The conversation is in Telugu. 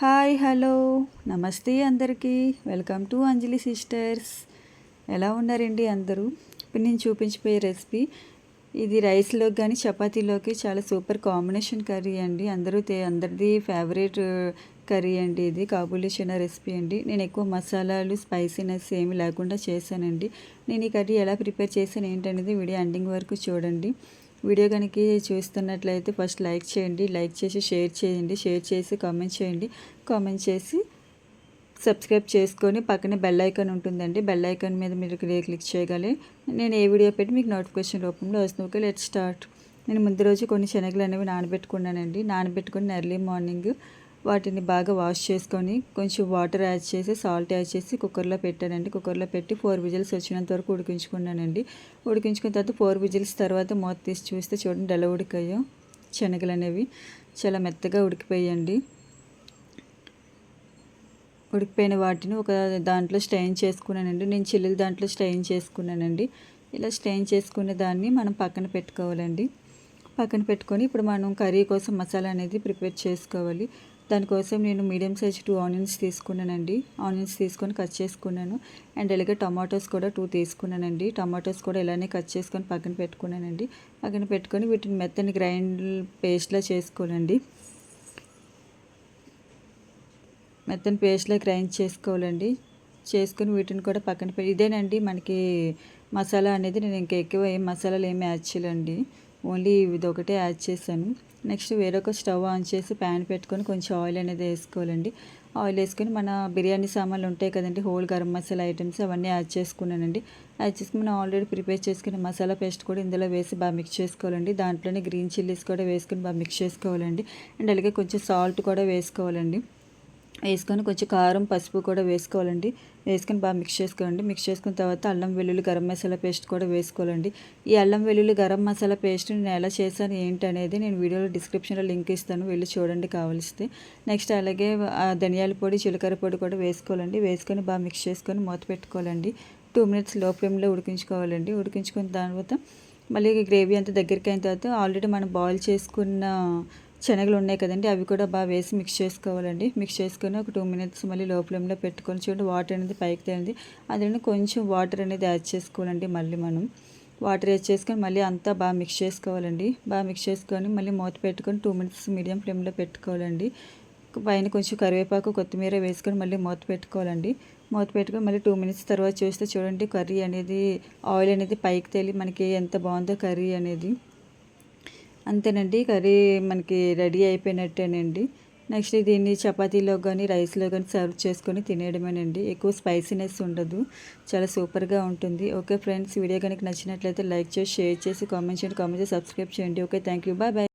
Hi hello. నమస్తే అందరికీ. Welcome to Anjali sisters. ఎలా ఉన్నారండి అందరూ? ఇప్పుడు నేను చూపించిపోయే రెసిపీ. ఇది రైస్లోకి కానీ చపాతీలోకి చాలా సూపర్ కాంబినేషన్ కర్రీ అండి. అందరూ తే అందరిది ఫేవరెట్ కర్రీ అండి ఇది. కాబూలి చిన్న రెసిపీ అండి. నేను ఎక్కువ మసాలాలు స్పైసీనెస్ ఏమి లేకుండా చేశానండి. నేను ఈ కర్రీ ఎలా ప్రిపేర్ చేశాను ఏంటనేది వీడియో ఎండింగ్ వరకు చూడండి. వీడియో కనుక చూస్తున్నట్లయితే ఫస్ట్ లైక్ చేయండి లైక్ చేసి షేర్ చేయండి షేర్ చేసి కామెంట్ చేయండి. కామెంట్ చేసి సబ్స్క్రైబ్ చేసుకొని పక్కనే బెల్ ఐకాన్ ఉంటుందండి. బెల్ ఐకాన్ మీద మీరు క్లిక్ చేయగలి. నేను ఏ వీడియో పెట్టి మీకు నోటిఫికేషన్ రూపంలో వస్తుంది. Okay let start. నేను ముందు రోజు కొన్ని శనగలు అనేవి నానబెట్టుకున్నానండి. నానబెట్టుకుని ఎర్లీ మార్నింగ్ వాటిని బాగా వాష్ చేసుకొని కొంచెం వాటర్ యాడ్ చేసి సాల్ట్ యాడ్ చేసి కుక్కర్లో పెట్టానండి. కుక్కర్లో పెట్టి ఫోర్ విజిల్స్ వచ్చినంత వరకు ఉడికించుకున్నానండి. ఉడికించుకున్న తర్వాత ఫోర్ విజిల్స్ తర్వాత మూత తీసి చూస్తే చూడండి ఎలా ఉడికాయో శనగలు అనేవి చాలా మెత్తగా ఉడికిపోయాయండి. ఉడికిపోయిన వాటిని ఒక దాంట్లో స్టైన్ చేసుకున్నానండి. నేను చిల్లులు దాంట్లో స్టైన్ చేసుకున్నానండి. ఇలా స్టైన్ చేసుకునే దాన్ని మనం పక్కన పెట్టుకోవాలండి. పక్కన పెట్టుకొని ఇప్పుడు మనం కర్రీ కోసం మసాలా అనేది ప్రిపేర్ చేసుకోవాలి. దానికోసం నేను మీడియం సైజ్ టూ ఆనియన్స్ తీసుకున్నానండి. ఆనియన్స్ తీసుకొని కట్ చేసుకున్నాను. అండ్ అలాగే టమాటోస్ కూడా టూ తీసుకున్నానండి. టమాటోస్ కూడా ఇలానే కట్ చేసుకొని పక్కన పెట్టుకున్నానండి. పక్కన పెట్టుకొని వీటిని మెత్తని గ్రైండ్ పేస్ట్లా చేసుకోనండి మెత్తని పేస్ట్లా గ్రైండ్ చేసుకోవాలండి. చేసుకుని వీటిని కూడా పక్కన పెట్టి ఇదేనండి మనకి మసాలా అనేది నేను ఇంకా ఎక్కువ ఏం మసాలాలు ఏమి యాడ్ చేయాలండి ఓన్లీ ఇది ఒకటే యాడ్ చేశాను. నెక్స్ట్ వేరొక స్టవ్ ఆన్ చేసి ప్యాన్ పెట్టుకొని కొంచెం ఆయిల్ అనేది వేసుకోవాలండి. ఆయిల్ వేసుకొని మన బిర్యానీ సామాన్లు ఉంటాయి కదండి హోల్ గరం మసాలా ఐటమ్స్ అవన్నీ యాడ్ చేసుకున్నానండి. యాడ్ చేసుకుని మనం ఆల్రెడీ ప్రిపేర్ చేసుకున్న మసాలా పేస్ట్ కూడా ఇందులో వేసి బాగా మిక్స్ చేసుకోవాలండి. దాంట్లోనే గ్రీన్ చిల్లీస్ కూడా వేసుకొని బాగా మిక్స్ చేసుకోవాలండి. అండ్ అలాగే కొంచెం సాల్ట్ కూడా వేసుకోవాలండి. వేసుకొని కొంచెం కారం పసుపు కూడా వేసుకోవాలండి. వేసుకొని బాగా మిక్స్ చేసుకోవాలండి. మిక్స్ చేసుకున్న తర్వాత అల్లం వెల్లుల్లి గరం మసాలా పేస్ట్ కూడా వేసుకోవాలండి. ఈ అల్లం వెల్లుల్లి గరం మసాలా పేస్ట్ నేను ఎలా చేశాను ఏంటి అనేది నేను వీడియోలో డిస్క్రిప్షన్లో లింక్ ఇస్తాను. వెళ్ళి చూడండి కావలిస్తే. నెక్స్ట్ అలాగే ధనియాల పొడి జీలకర్ర పొడి కూడా వేసుకోవాలండి. వేసుకొని బాగా మిక్స్ చేసుకొని మూత పెట్టుకోవాలండి. టూ మినిట్స్లో ఫ్లేమ్లో ఉడికించుకోవాలండి. ఉడికించుకున్న తర్వాత మళ్ళీ గ్రేవీ అంతా దగ్గరికి అయిన తర్వాత ఆల్రెడీ మనం బాయిల్ చేసుకున్న శనగలు ఉన్నాయి కదండి అవి కూడా బాగా వేసి మిక్స్ చేసుకోవాలండి. మిక్స్ చేసుకొని ఒక టూ మినిట్స్ మళ్ళీ లో ఫ్లేమ్లో పెట్టుకొని చూడండి వాటర్ అనేది పైకి తేలింది. అందులో కొంచెం వాటర్ అనేది యాడ్ చేసుకోవాలండి మళ్ళీ మనం. వాటర్ యాడ్ చేసుకొని మళ్ళీ అంతా బాగా మిక్స్ చేసుకోవాలండి. బాగా మిక్స్ చేసుకొని మళ్ళీ మూత పెట్టుకొని టూ మినిట్స్ మీడియం ఫ్లేమ్లో పెట్టుకోవాలండి. పైన కొంచెం కరివేపాకు కొత్తిమీర వేసుకొని మళ్ళీ మూత పెట్టుకోవాలండి. మూత పెట్టుకొని మళ్ళీ టూ మినిట్స్ తర్వాత చూస్తే చూడండి కర్రీ అనేది ఆయిల్ అనేది పైకి తేలి మనకి ఎంత బాగుందో కర్రీ అనేది. అంతేనండి. కర్రీ మనకి రెడీ అయిపోయినట్టేనండి. నెక్స్ట్ దీన్ని చపాతీలో కానీ రైస్లో కానీ సర్వ్ చేసుకొని తినేయడమేనండి. ఎక్కువ స్పైసీనెస్ ఉండదు. చాలా సూపర్గా ఉంటుంది. ఓకే ఫ్రెండ్స్ వీడియో కనుక నచ్చినట్లయితే లైక్ చేసి షేర్ చేసి కామెంట్ చేయండి. కామెంట్ చేసి సబ్స్క్రైబ్ చేయండి. Okay thank you. Bye bye.